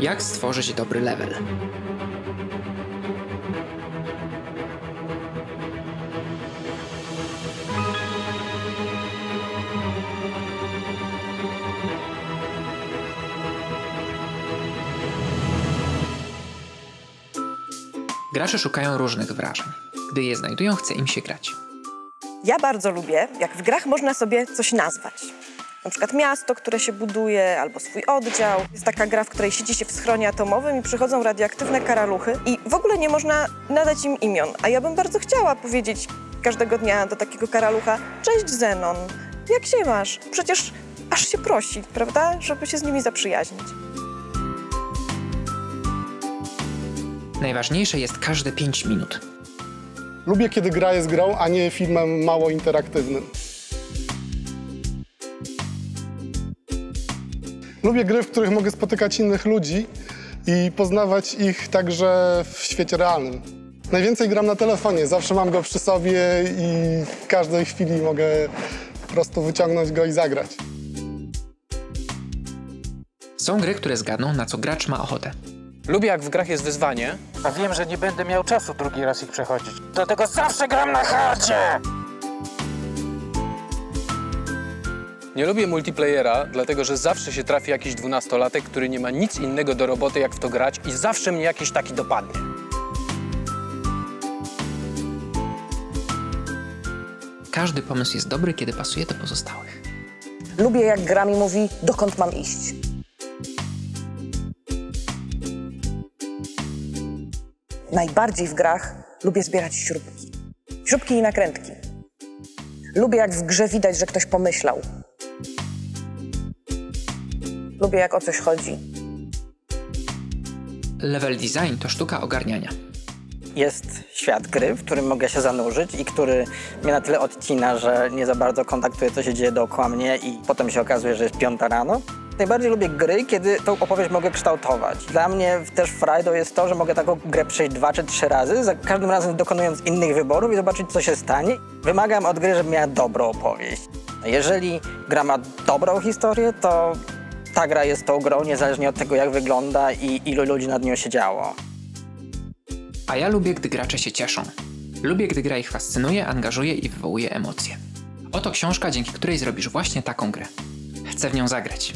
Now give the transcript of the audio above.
Jak stworzyć dobry level? Gracze szukają różnych wrażeń. Gdy je znajdują, chce im się grać. Ja bardzo lubię, jak w grach można sobie coś nazwać. Na przykład miasto, które się buduje, albo swój oddział. Jest taka gra, w której siedzi się w schronie atomowym i przychodzą radioaktywne karaluchy i w ogóle nie można nadać im imion. A ja bym bardzo chciała powiedzieć każdego dnia do takiego karalucha Cześć Zenon, jak się masz? Przecież aż się prosi, prawda, żeby się z nimi zaprzyjaźnić. Najważniejsze jest każde 5 minut. Lubię, kiedy gra jest grą, a nie filmem mało interaktywnym. Lubię gry, w których mogę spotykać innych ludzi i poznawać ich także w świecie realnym. Najwięcej gram na telefonie, zawsze mam go przy sobie i w każdej chwili mogę po prostu wyciągnąć go i zagrać. Są gry, które zgadną, na co gracz ma ochotę. Lubię jak w grach jest wyzwanie. A wiem, że nie będę miał czasu drugi raz ich przechodzić. Dlatego zawsze gram na hardzie! Nie lubię multiplayera, dlatego że zawsze się trafi jakiś dwunastolatek, który nie ma nic innego do roboty jak w to grać i zawsze mnie jakiś taki dopadnie. Każdy pomysł jest dobry, kiedy pasuje do pozostałych. Lubię, jak gra mi mówi, dokąd mam iść. Najbardziej w grach lubię zbierać śrubki. Śrubki i nakrętki. Lubię, jak w grze widać, że ktoś pomyślał. Lubię, jak o coś chodzi. Level design to sztuka ogarniania. jest świat gry, w którym mogę się zanurzyć i który mnie na tyle odcina, że nie za bardzo kontaktuję, co się dzieje dookoła mnie i potem się okazuje, że jest piąta rano. Najbardziej lubię gry, kiedy tą opowieść mogę kształtować. Dla mnie też frajdą jest to, że mogę taką grę przejść dwa czy trzy razy, za każdym razem dokonując innych wyborów i zobaczyć, co się stanie. Wymagam od gry, żeby miała dobrą opowieść. Jeżeli gra ma dobrą historię, to ta gra jest tą grą, niezależnie od tego, jak wygląda i ilu ludzi nad nią siedziało. A ja lubię, gdy gracze się cieszą. Lubię, gdy gra ich fascynuje, angażuje i wywołuje emocje. Oto książka, dzięki której zrobisz właśnie taką grę. Chcę w nią zagrać.